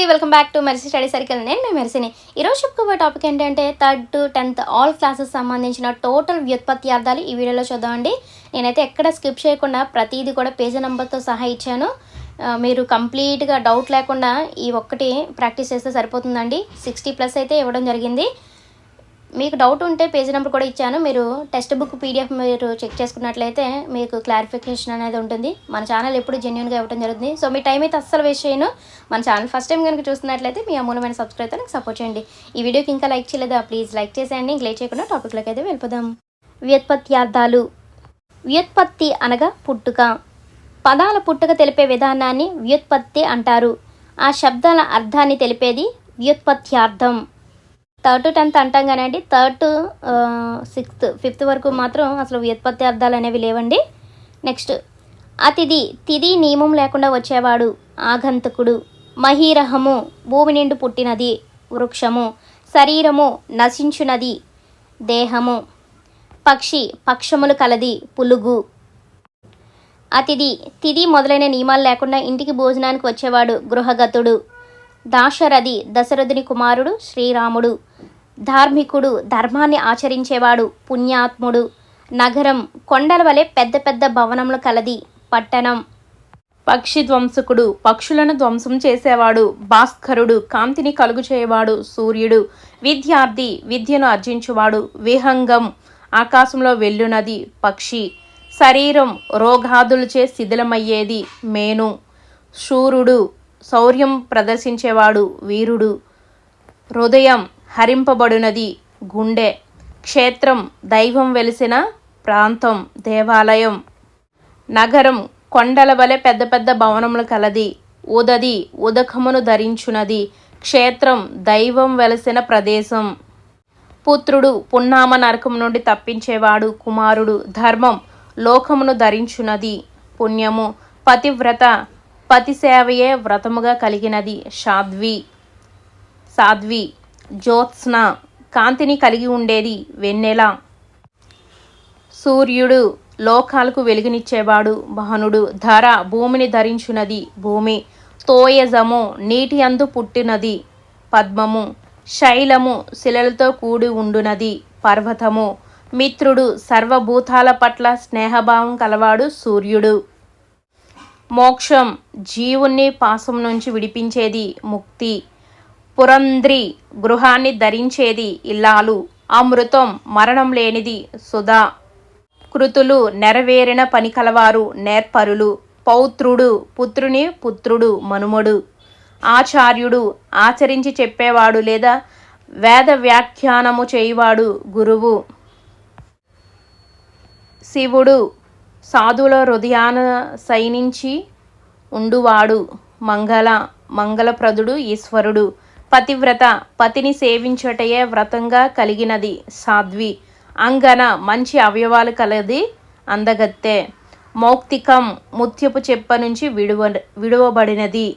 నమస్తే welcome back to Mercy study circle నేను మీ మెర్సీని ఈరోజు చెప్పుకోబోయే టాపిక్ ఏంటంటే third to tenth all classes సంబంధించిన టోటల్ వ్యుత్పత్తి అర్థాలు ఈ వీడియోలో చూద్దామండి నేనైతే ఎక్కడ స్కిప్ చేయకుండా ప్రతిదీ కూడా పేజీ నెంబర్తో సహా ఇచ్చాను. మీరు కంప్లీట్గా డౌట్ లేకుండా ఈ ఒక్కటి ప్రాక్టీస్ చేస్తే సరిపోతుందండి. సిక్స్టీ ప్లస్ అయితే ఇవ్వడం జరిగింది. మీకు డౌట్ ఉంటే పేజీ నెంబర్ కూడా ఇచ్చాను. మీరు టెక్స్ట్ బుక్ పీడిఎఫ్ మీరు చెక్ చేసుకున్నట్లయితే మీకు క్లారిఫికేషన్ అనేది ఉంటుంది. మన ఛానల్ ఎప్పుడు జెన్యున్గా ఇవ్వడం జరుగుతుంది. సో మీ టైం అయితే అస్సలు వేస్ట్ చేయను. మన ఛానల్ ఫస్ట్ టైం కనుక చూస్తున్నట్లయితే మీ అమూలమైన సబ్స్క్రైబ్ నాకు సపోర్ట్ చేయండి. ఈ వీడియోకి ఇంకా లైక్ చేయలేదా? ప్లీజ్ లైక్ చేసేయండి. ఇంక లేట్ చేయకుండా టాపిక్లోకి అయితే వెళ్ళిపోదాం. వ్యుత్పత్తి వ్యుత్పత్తి అనగా పుట్టుక. పదాల పుట్టుక తెలిపే విధానాన్ని వ్యుత్పత్తి అంటారు. ఆ శబ్దాల అర్థాన్ని తెలిపేది వ్యుత్పత్త్యార్థం. థర్డ్ టు టెన్త్ అంటాం అండి. థర్డ్ టు సిక్స్త్ ఫిఫ్త్ వరకు మాత్రం అసలు వ్యుత్పత్తి అర్థాలు అనేవి లేవండి. నెక్స్ట్ అతిథి తిది నియమం లేకుండా వచ్చేవాడు ఆగంతకుడు మహీరహము భూమి నిండు పుట్టినది వృక్షము శరీరము నశించునది దేహము పక్షి పక్షములు కలది పులుగు. అతిథి తిది మొదలైన నియమాలు లేకుండా ఇంటికి భోజనానికి వచ్చేవాడు గృహగతుడు దాశరథి దశరథుని కుమారుడు శ్రీరాముడు. ధార్మికుడు ధర్మాన్ని ఆచరించేవాడు పుణ్యాత్ముడు. నగరం కొండల వలె పెద్ద పెద్ద భవనములు కలది పట్టణం. పక్షి ధ్వంసకుడు పక్షులను ధ్వంసం చేసేవాడు భాస్కరుడు కాంతిని కలుగు చేయవాడు సూర్యుడు విద్యార్థి విద్యను అర్జించువాడు విహంగం ఆకాశంలో వెళ్ళునది పక్షి. శరీరం రోగాదులచే శిథిలమయ్యేది మేను. శూరుడు శౌర్యం ప్రదర్శించేవాడు వీరుడు. హృదయం హరింపబడునది. గుండె. క్షేత్రం దైవం వెలిసిన ప్రాంతం దేవాలయం. నగరం కొండల వలె పెద్ద పెద్ద భవనములు కలది. ఉదది ఉదకమును ధరించునది. క్షేత్రం దైవం వెలసిన ప్రదేశం. పుత్రుడు పున్నామ నరకం నుండి తప్పించేవాడు కుమారుడు ధర్మం లోకమును ధరించునది. పుణ్యము పతివ్రత పతి సేవయే వ్రతముగా కలిగినది. సాధ్వి. సాధ్వి. జ్యోత్స్న కాంతిని కలిగి ఉండేది వెన్నెల. సూర్యుడు లోకాలకు వెలుగునిచ్చేవాడు భానుడు ధర భూమిని ధరించునది భూమి తోయజము నీటి అందు పుట్టినది పద్మము శైలము శిలలతో కూడి ఉండునది పర్వతము మిత్రుడు సర్వభూతాల పట్ల స్నేహభావం కలవాడు సూర్యుడు. మోక్షం జీవుణ్ణి పాసం నుంచి విడిపించేది ముక్తి పురంద్రి గృహాన్ని ధరించేది ఇల్లాలు. అమృతం మరణం లేనిది సుధా. కృతులు నెరవేరిన పని కలవారు నేర్పరులు. పౌత్రుడు పుత్రుని పుత్రుడు మనుమడు. ఆచార్యుడు ఆచరించి చెప్పేవాడు లేదా వేద వ్యాఖ్యానము చేయువాడు గురువు. శివుడు సాధుల హృదయాన సైనించి ఉండువాడు మంగళ. మంగళప్రదుడు ఈశ్వరుడు. పతివ్రత పతిని సేవించటయే వ్రతంగా కలిగినది సాధ్వి. అంగన మంచి అవయవాలు కలది అందగత్తె. మౌక్తికం ముత్యపు చెప్ప నుంచి విడువ విడువబడినది.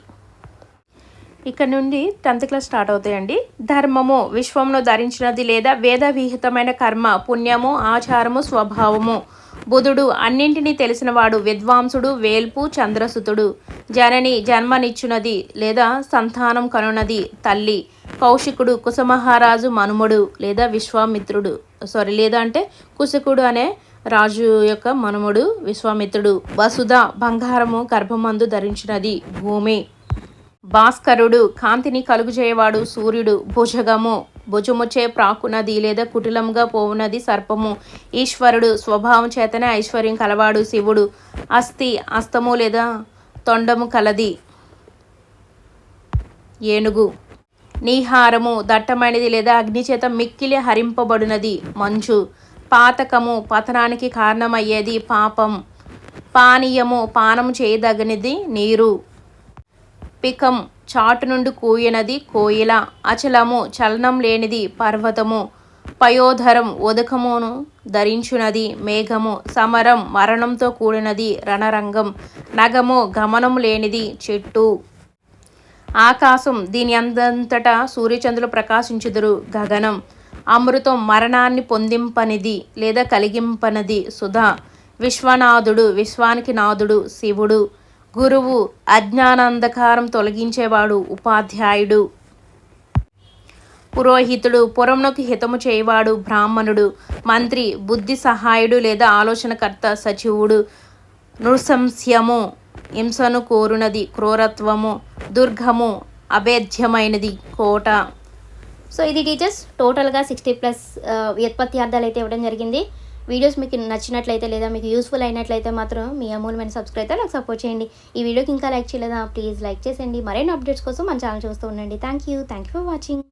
ఇక్కడ నుండి టెన్త్ క్లాస్ స్టార్ట్ అవుతాయండి. ధర్మము విశ్వమును ధరించినది లేదా వేద విహితమైన కర్మ పుణ్యము ఆచారము స్వభావము. బుధుడు అన్నింటినీ తెలిసినవాడు విద్వాంసుడు వేల్పు చంద్రసుతుడు. జనని జన్మనిచ్చునది లేదా సంతానం కనునది తల్లి. కౌశికుడు కుసమహారాజు మనుముడు లేదా విశ్వామిత్రుడు. సారీ లేదా అంటే కుశకుడు అనే రాజు యొక్క మనుముడు విశ్వామిత్రుడు. వసుధ బంగారము గర్భమందు ధరించినది భూమి. భాస్కరుడు కాంతిని కలుగుజేయవాడు సూర్యుడు. భుజగము. భుజముచే ప్రాకునది లేదా కుటిలంగా పోవునది సర్పము. ఈశ్వరుడు స్వభావం చేతనే ఐశ్వర్యం కలవాడు శివుడు. అస్థి అస్తము లేదా తొండము కలది. ఏనుగు. నీహారము దట్టమైనది లేదా అగ్నిచేత మిక్కిలి హరింపబడినది మంచు. పాతకము పతనానికి కారణమయ్యేది పాపం. పానీయము పానము చేయదగినది నీరు. పికం. చాటు నుండి కూయనది కోయిల అచలము చలనం లేనిది పర్వతము. పయోధరం ఉదకమును ధరించునది మేఘము సమరం మరణంతో కూడినది రణరంగం నగము గమనం లేనిది చెట్టు. ఆకాశం దీని అందంతటా సూర్యచంద్రులు ప్రకాశించుదురు గగనం. అమృతం మరణాన్ని పొందింపనిది లేదా కలిగింపనది సుధా. విశ్వనాథుడు విశ్వానికి నాథుడు శివుడు. గురువు అజ్ఞానాంధకారం తొలగించేవాడు ఉపాధ్యాయుడు. పురోహితుడు పురంలోకి హితము చేయవాడు బ్రాహ్మణుడు. మంత్రి బుద్ధి సహాయుడు లేదా ఆలోచనకర్త సచివుడు నృశంస్యము హింసను కోరునది క్రూరత్వము దుర్గము అభేద్యమైనది కోట. సో ఇది టీచర్స్ టోటల్గా సిక్స్టీ ప్లస్ వ్యుత్పత్తి అర్థాలు అయితే ఇవ్వడం జరిగింది. వీడియోస్ మీకు నచ్చినట్లయితే లేదా మీకు యూస్ఫుల్ అయినట్లయితే మాత్రం మీ అమూల్యమైన సబ్స్క్రైబ్ అయితే నాకు సపోర్ట్ చేయండి. ఈ వీడియోకి ఇంకా లైక్ చేయలేదా? ప్లీజ్ లైక్ చేసేయండి. మరైన అప్డేట్స్ కోసం మన ఛానల్ చూస్తూ ఉండండి. Thank you thank you for watching